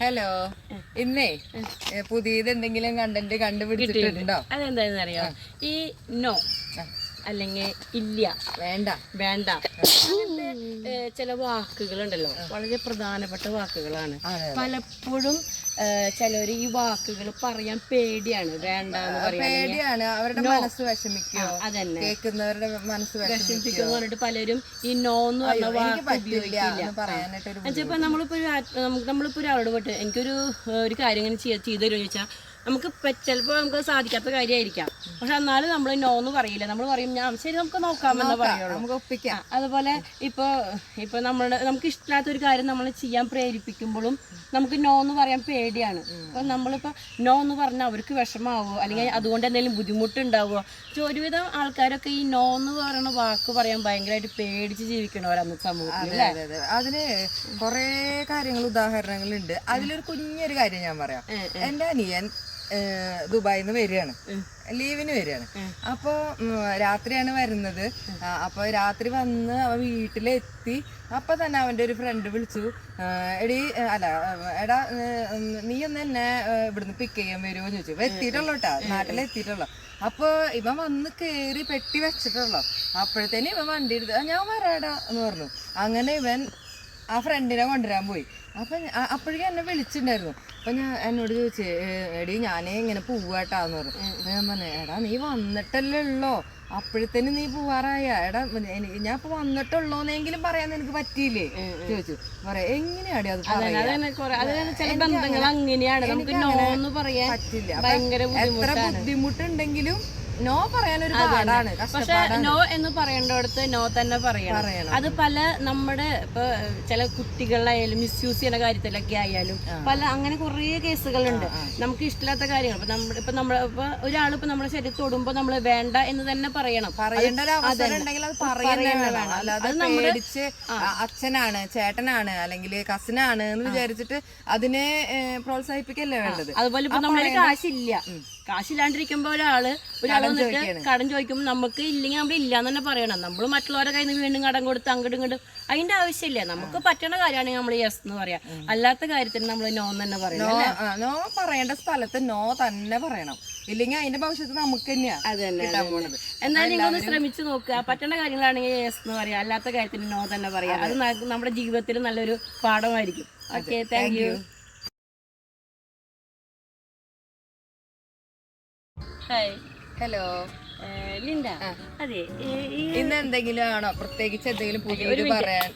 Hello ഇന്നേ പുതിയത് എന്തെങ്കിലും കണ്ടന്റ് കണ്ടുപിടിച്ചിട്ടുണ്ടോ? അതെന്താണെന്ന് അറിയോ ഈ നോ അല്ലെങ്കിൽ ഇല്ല. വേണ്ട. വേണ്ട. ചില വാക്കുകളുണ്ടല്ലോ. വളരെ പ്രധാനപ്പെട്ട വാക്കുകളാണ്. പലപ്പോഴും ചിലർ ഈ വാക്കുകൾ പറയാൻ പേടിയാണ്. വേണ്ട പേടിയാണ്. അവരുടെ മനസ്സ് വിഷമിക്കുക അതന്നെ. കേൾക്കുന്നവരുടെ മനസ്സ് വിഷമിക്കോ? വിഷമിപ്പിക്കുന്ന പറഞ്ഞിട്ട് പലരും ഈ നോ എന്ന് പറഞ്ഞ വാക്ക് ഉപയോഗിക്കില്ല. നമ്മളിപ്പോ നമുക്ക് നമ്മളിപ്പോ ഒരാളോട് പോയിട്ട് എനിക്കൊരു ഒരു കാര്യം ഇങ്ങനെ ചെയ്ത് ചെയ്തു തരുമോ ചോദിച്ചാൽ നമുക്ക് ചിലപ്പോൾ നമുക്ക് സാധിക്കാത്ത കാര്യമായിരിക്കാം പക്ഷെ എന്നാലും നമ്മൾ നോ എന്ന് പറയില്ല. നമ്മൾ പറയും ഞാൻ ശരി നമുക്ക് നോക്കാമെന്ന് പറയുള്ളൂ. നമുക്ക് ഒപ്പിക്കാം. അതുപോലെ ഇപ്പോൾ ഇപ്പോൾ നമ്മുടെ നമുക്ക് ഇഷ്ടമില്ലാത്ത ഒരു കാര്യം നമ്മൾ ചെയ്യാൻ പ്രേരിപ്പിക്കുമ്പോഴും നമുക്ക് നോ എന്ന് പറയാൻ പേടിയാണ്. അപ്പോൾ നമ്മളിപ്പോ നോ എന്ന് പറഞ്ഞാൽ അവർക്ക് വിഷമാവോ? അല്ലെങ്കിൽ അതുകൊണ്ട് എന്തെങ്കിലും ബുദ്ധിമുട്ടുണ്ടാവുമോ പക്ഷെ ഒരുവിധം ആൾക്കാരൊക്കെ ഈ നോ എന്ന് പറയുന്ന വാക്ക് പറയാൻ ഭയങ്കരമായിട്ട് പേടിച്ച് ജീവിക്കണവരാണ് സമൂഹത്തിൽ അതെ അതിന് കൊറേ കാര്യങ്ങൾ ഉദാഹരണങ്ങളുണ്ട്. അതിലൊരു കുഞ്ഞൊരു കാര്യം ഞാൻ പറയാം. എന്റെ അനിയൻ ദുബായിൽ നിന്ന് വരികയാണ്. ലീവിന് വരികയാണ്. അപ്പൊ രാത്രിയാണ് വരുന്നത്. അപ്പൊ രാത്രി വന്ന് അവൻ വീട്ടിലെത്തി. അപ്പൊ തന്നെ അവന്റെ ഒരു ഫ്രണ്ട് വിളിച്ചു. എടി അല്ല എടാ നീ ഒന്ന് എന്നെ ഇവിടുന്ന് പിക്ക് ചെയ്യാൻ വരുമോ എന്ന് ചോദിച്ചു. എത്തിയിട്ടുള്ളൂ കേട്ടോ. നാട്ടിലെത്തിയിട്ടുള്ളൂ. അപ്പൊ ഇവൻ വന്ന് കേറി പെട്ടി വെച്ചിട്ടുള്ളൂ. അപ്പോഴത്തേന് ഇവൻ വണ്ടി എടുത്ത് ഞാൻ വരാടാ എന്ന് പറഞ്ഞു. അങ്ങനെ ഇവൻ ആ ഫ്രണ്ടിനെ കൊണ്ടുവരാൻ പോയി. അപ്പൊ അപ്പോഴേക്കും എന്നെ വിളിച്ചിട്ടുണ്ടായിരുന്നു. അപ്പൊ ഞാൻ എന്നോട് ചോദിച്ചു എടി ഞാനേ ഇങ്ങനെ പോവാട്ടാന്ന് പറഞ്ഞു. ഞാൻ പറഞ്ഞു എടാ നീ വന്നിട്ടല്ലേ ഉള്ളോ? അപ്പോഴത്തേന് നീ പോവാറായ. എടാ ഞാൻ ഇപ്പൊ വന്നിട്ടുള്ളോന്നെങ്കിലും പറയാൻ നിനക്ക് പറ്റിയില്ലേ? ചോദിച്ചു. പറയാ എങ്ങനെയാടി അത് പറ്റില്ല. എത്ര ബുദ്ധിമുട്ടുണ്ടെങ്കിലും നോ പറയാനൊരു പാടാണ് പക്ഷെ നോ എന്ന് പറയേണ്ടടുത്ത് നോ തന്നെ പറയണം. അത് പല നമ്മുടെ ഇപ്പൊ ചില കുട്ടികളിലായാലും മിസ്യൂസ് ചെയ്യുന്ന കാര്യത്തിലൊക്കെ ആയാലും പല അങ്ങനെ കുറേ കേസുകളുണ്ട്. നമുക്ക് ഇഷ്ടമില്ലാത്ത കാര്യങ്ങൾ. ഇപ്പൊ നമ്മുടെ ഇപ്പൊ നമ്മളെ ഇപ്പൊ ഒരാൾ ഇപ്പൊ നമ്മുടെ ശരീരത്തിൽ തൊടുമ്പോ നമ്മൾ വേണ്ട എന്ന് തന്നെ പറയണം. പറയേണ്ട അച്ഛനാണ് ചേട്ടനാണ് അല്ലെങ്കിൽ കസിനാണ് എന്ന് വിചാരിച്ചിട്ട് അതിനെ പ്രോത്സാഹിപ്പിക്കല്ലേ വേണ്ടത്? അതുപോലെ ഇപ്പൊ നമ്മളെ കാശില്ല. കാശില്ലാണ്ടിരിക്കുമ്പോ ഒരാൾ ഒരാൾ വന്നിട്ട് കടം ചോദിക്കുമ്പോൾ നമുക്ക് ഇല്ലെങ്കിൽ നമ്മൾ ഇല്ലാന്ന് തന്നെ പറയണം. നമ്മൾ മറ്റുള്ളവരുടെ കയ്യിൽ നിന്ന് വീണ്ടും കടം കൊടുത്ത് അങ്ങോട്ടും ഇങ്ങോട്ടും അതിന്റെ ആവശ്യമില്ല. നമുക്ക് പറ്റണ കാര്യമാണെങ്കിൽ നമ്മൾ യെസ് എന്ന് പറയാം. അല്ലാത്ത കാര്യത്തിന് നമ്മൾ നോ എന്ന് തന്നെ പറയണം നോ പറയേണ്ട സ്ഥലത്ത് നോ തന്നെ പറയണം. ഇല്ലെങ്കിൽ അതിന്റെ ഭവിഷ്യത്ത് നമുക്ക് എന്നാലും നിങ്ങൾ ഒന്ന് ശ്രമിച്ചു നോക്കുക. പറ്റണ കാര്യങ്ങളാണെങ്കിൽ യെസ് എന്ന് പറയാം. അല്ലാത്ത കാര്യത്തിന് നോ തന്നെ പറയാം. അത്. നമ്മുടെ ജീവിതത്തിൽ നല്ലൊരു പാഠമായിരിക്കും. Okay thank you hi hello Linda അതെ ഇന്ന് എന്തെങ്കിലും ആണോ? പ്രത്യേകിച്ച് എന്തെങ്കിലും പുതിയത് minute. പറയാൻ.